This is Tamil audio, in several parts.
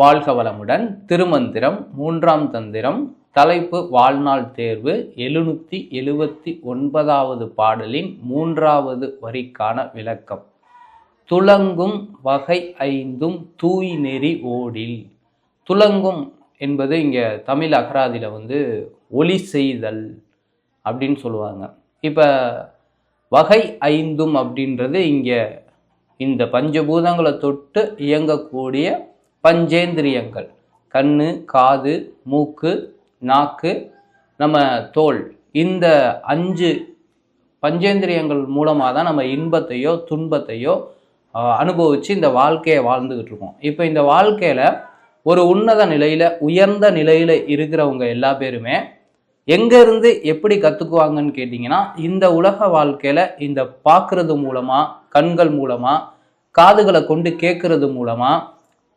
வாழ்க வளமுடன். திருமந்திரம் மூன்றாம் தந்திரம் தலைப்பு வாழ்நாள் தேர்வு எழுநூற்றி எழுபத்தி ஒன்பதாவது பாடலின் மூன்றாவது வரிக்கான விளக்கம். துலங்கும் வகை ஐந்தும் தூய் நெறி ஓடில். துலங்கும் என்பது இங்கே தமிழ் அகராதியில் வந்து ஒளி செய்தல் அப்படின்னு சொல்லுவாங்க. இப்போ வகை ஐந்தும் அப்படின்றது இங்கே இந்த பஞ்சபூதங்களை தொட்டு இயங்கக்கூடிய பஞ்சேந்திரியங்கள். கண்ணு காது மூக்கு நாக்கு நம்ம தோல். இந்த அஞ்சு பஞ்சேந்திரியங்கள் மூலமாக தான் நம்ம இன்பத்தையோ துன்பத்தையோ அனுபவித்து இந்த வாழ்க்கையை வாழ்ந்துக்கிட்டு இருக்கோம். இப்போ இந்த வாழ்க்கையில் ஒரு உன்னத நிலையில் உயர்ந்த நிலையில் இருக்கிறவங்க எல்லா பேருமே எங்கேருந்து எப்படி கற்றுக்குவாங்கன்னு கேட்டிங்கன்னா இந்த உலக வாழ்க்கையில் இந்த பார்க்குறது மூலமாக கண்கள் மூலமாக காதுகளை கொண்டு கேட்குறது மூலமாக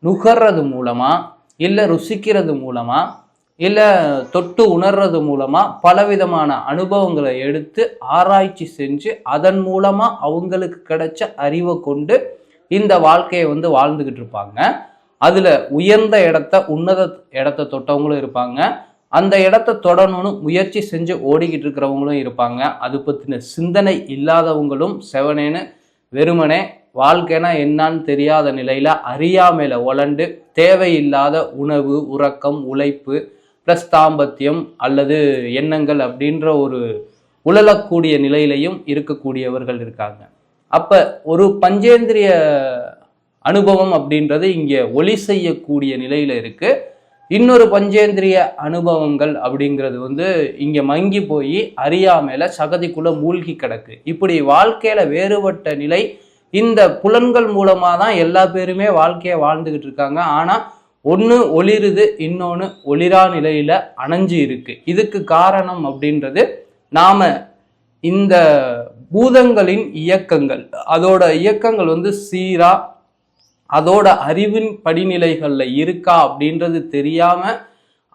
நுகர்றது மூலமாக இல்லை ருசிக்கிறது மூலமாக இல்லை தொட்டு உணர்றது மூலமாக பலவிதமான அனுபவங்களை எடுத்து ஆராய்ச்சி செஞ்சு அதன் மூலமாக அவங்களுக்கு கிடைச்ச அறிவை கொண்டு இந்த வாழ்க்கையை வந்து வாழ்ந்துக்கிட்டு இருப்பாங்க. அதில் உயர்ந்த இடத்த உன்னத இடத்த தொட்டவங்களும் இருப்பாங்க. அந்த இடத்த தொடணும்னு முயற்சி செஞ்சு ஓடிக்கிட்டு இருக்கிறவங்களும் இருப்பாங்க. அது பற்றின சிந்தனை இல்லாதவங்களும் செவனேன்னு வெறுமனே வாழ்க்கைனா என்னான்னு தெரியாத நிலையில் அறியாமையில் உழண்டு தேவையில்லாத உணவு உறக்கம் உழைப்பு ப்ளஸ் தாம்பத்தியம் அல்லது எண்ணங்கள் அப்படின்ற ஒரு உழலக்கூடிய நிலையிலையும் இருக்கக்கூடியவர்கள் இருக்காங்க. அப்போ ஒரு பஞ்சேந்திரிய அனுபவம் அப்படின்றது இங்கே ஒளி செய்யக்கூடிய நிலையில் இருக்குது இன்னொரு பஞ்சேந்திரிய அனுபவங்கள் அப்படிங்கிறது வந்து இங்கே மங்கி போய் அறியாமையில் சகதிக்குள்ளே மூழ்கி கிடக்கு. இப்படி வாழ்க்கையில் வேறுபட்ட நிலை இந்த புலன்கள் மூலமாக தான் எல்லா பேருமே வாழ்க்கையை வாழ்ந்துக்கிட்டு இருக்காங்க ஆனால் ஒன்று ஒளிருது இன்னொன்று ஒளிரா நிலையில் அணைஞ்சு இருக்கு. இதுக்கு காரணம் அப்படின்றது நாம் இந்த பூதங்களின் இயக்கங்கள். அதோட இயக்கங்கள் வந்து சீரா அதோட அறிவின் படிநிலைகளில் இருக்கா அப்படின்றது தெரியாமல்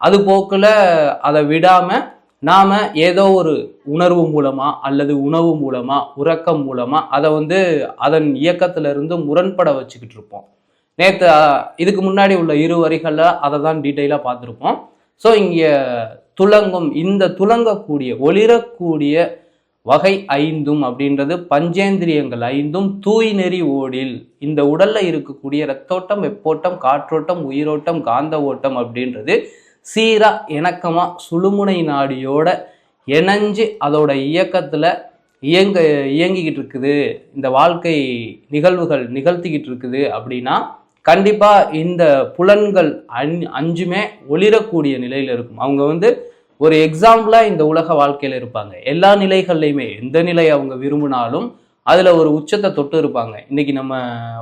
அது போக்கில் அதை விடாமல் நாம் ஏதோ ஒரு உணர்வு மூலமாக அல்லது உணவு மூலமாக உறக்கம் மூலமாக அதை வந்து அதன் இயக்கத்திலிருந்து முரண்பட வச்சுக்கிட்டு இருப்போம். நேற்று இதுக்கு முன்னாடி உள்ள இரு வரிகளில் அதை தான் டீட்டெயிலாக பார்த்துருப்போம். ஸோ இங்கே துலங்கும் இந்த துலங்கக்கூடிய ஒளிரக்கூடிய வகை ஐந்தும் அப்படின்றது பஞ்சேந்திரியங்கள் ஐந்தும் தூய் நெறி ஓடில். இந்த உடல்ல இருக்கக்கூடிய ரத்தோட்டம் வெப்போட்டம் காற்றோட்டம் உயிரோட்டம் காந்த ஓட்டம் அப்படின்றது சீராக இணக்கமாக சுழுமுனை நாடியோட இணைஞ்சு அதோட இயக்கத்தில் இயங்க இயங்கிக்கிட்டு இருக்குது. இந்த வாழ்க்கை நிகழ்வுகள் நிகழ்த்திக்கிட்டு இருக்குது அப்படின்னா கண்டிப்பாக இந்த புலன்கள் அஞ் அஞ்சுமே ஒளிரக்கூடிய நிலையில் இருக்கும். அவங்க வந்து ஒரு எக்ஸாம்பிளாக இந்த உலக வாழ்க்கையில் இருப்பாங்க. எல்லா நிலைகள்லையுமே எந்த நிலை அவங்க விரும்பினாலும் அதில் ஒரு உச்சத்தை தொட்டு இருப்பாங்க. இன்றைக்கி நம்ம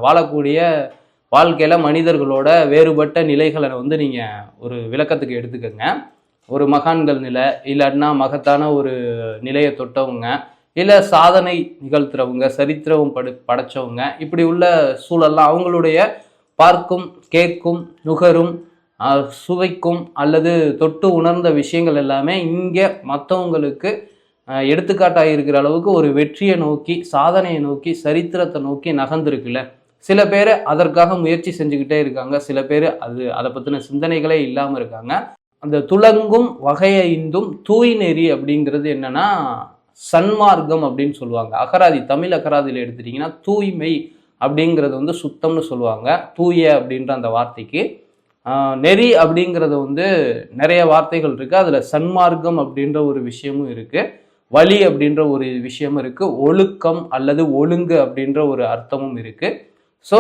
வாழக்கூடிய வாழ்க்கையில் மனிதர்களோட வேறுபட்ட நிலைகளை வந்து நீங்கள் ஒரு விளக்கத்துக்கு எடுத்துக்கோங்க. ஒரு மகான்கள் நிலை இல்லாட்டினா மகத்தான ஒரு நிலையை தொட்டவங்க இல்லை சாதனை நிகழ்த்துறவங்க சரித்திரம் படு படைச்சவங்க இப்படி உள்ள சூழல்லாம் அவங்களுடைய பார்க்கும் கேட்கும் நுகரும் சுவைக்கும் அல்லது தொட்டு உணர்ந்த விஷயங்கள் எல்லாமே இங்கே மற்றவங்களுக்கு எடுத்துக்காட்டாக இருக்கிற அளவுக்கு ஒரு வெற்றியை நோக்கி சாதனையை நோக்கி சரித்திரத்தை நோக்கி நகர்ந்துருக்குல்ல. சில பேர் அதற்காக முயற்சி செஞ்சுக்கிட்டே இருக்காங்க. சில பேர் அது அதை பற்றின சிந்தனைகளே இல்லாமல் இருக்காங்க. அந்த துலங்கும் வகையைந்தும் தூய் நெறி அப்படிங்கிறது என்னன்னா சன்மார்க்கம் அப்படின்னு சொல்லுவாங்க. அகராதி தமிழ் அகராதியில் எடுத்துட்டிங்கன்னா தூய்மை அப்படிங்கிறது வந்து சுத்தம்னு சொல்லுவாங்க. தூய அப்படின்ற அந்த வார்த்தைக்கு. நெறி அப்படிங்கிறது வந்து நிறைய வார்த்தைகள் இருக்குது அதில் சன்மார்க்கம் அப்படின்ற ஒரு விஷயமும் இருக்குது வழி அப்படின்ற ஒரு விஷயமும் இருக்குது ஒழுக்கம் அல்லது ஒழுங்கு அப்படின்ற ஒரு அர்த்தமும் இருக்குது ஸோ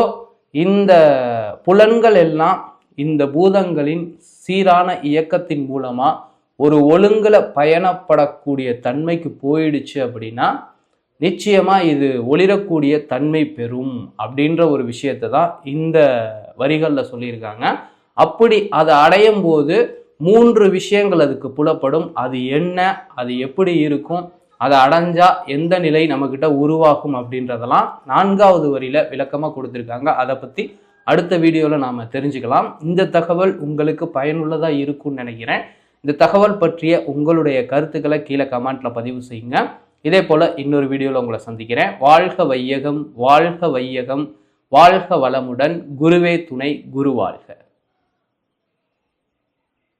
இந்த புலன்கள் எல்லாம் இந்த பூதங்களின் சீரான இயக்கத்தின் மூலமாக ஒரு ஒழுங்கில் பயணப்படக்கூடிய தன்மைக்கு போயிடுச்சு அப்படின்னா நிச்சயமாக இது ஒளிரக்கூடிய தன்மை பெறும் அப்படின்ற ஒரு விஷயத்தை தான் இந்த வரிகளில் சொல்லியிருக்காங்க. அப்படி அதை அடையும் போது மூன்று விஷயங்கள் அதுக்கு புலப்படும். அது என்ன அது எப்படி இருக்கும் அதை அடைஞ்சா எந்த நிலை நம்மக்கிட்ட உருவாகும் அப்படின்றதெல்லாம் நான்காவது வரியில் விளக்கமாக கொடுத்துருக்காங்க. அதை பற்றி அடுத்த வீடியோவில் நாம் தெரிஞ்சுக்கலாம். இந்த தகவல் உங்களுக்கு பயனுள்ளதாக இருக்கும்னு நினைக்கிறேன். இந்த தகவல் பற்றிய உங்களுடைய கருத்துக்களை கீழே கமெண்ட்டில் பதிவு செய்யுங்க. இதே போல் இன்னொரு வீடியோவில் உங்களை சந்திக்கிறேன். வாழ்க வையகம் வாழ்க வையகம் வாழ்க வளமுடன். குருவே துணை குருவாழ்க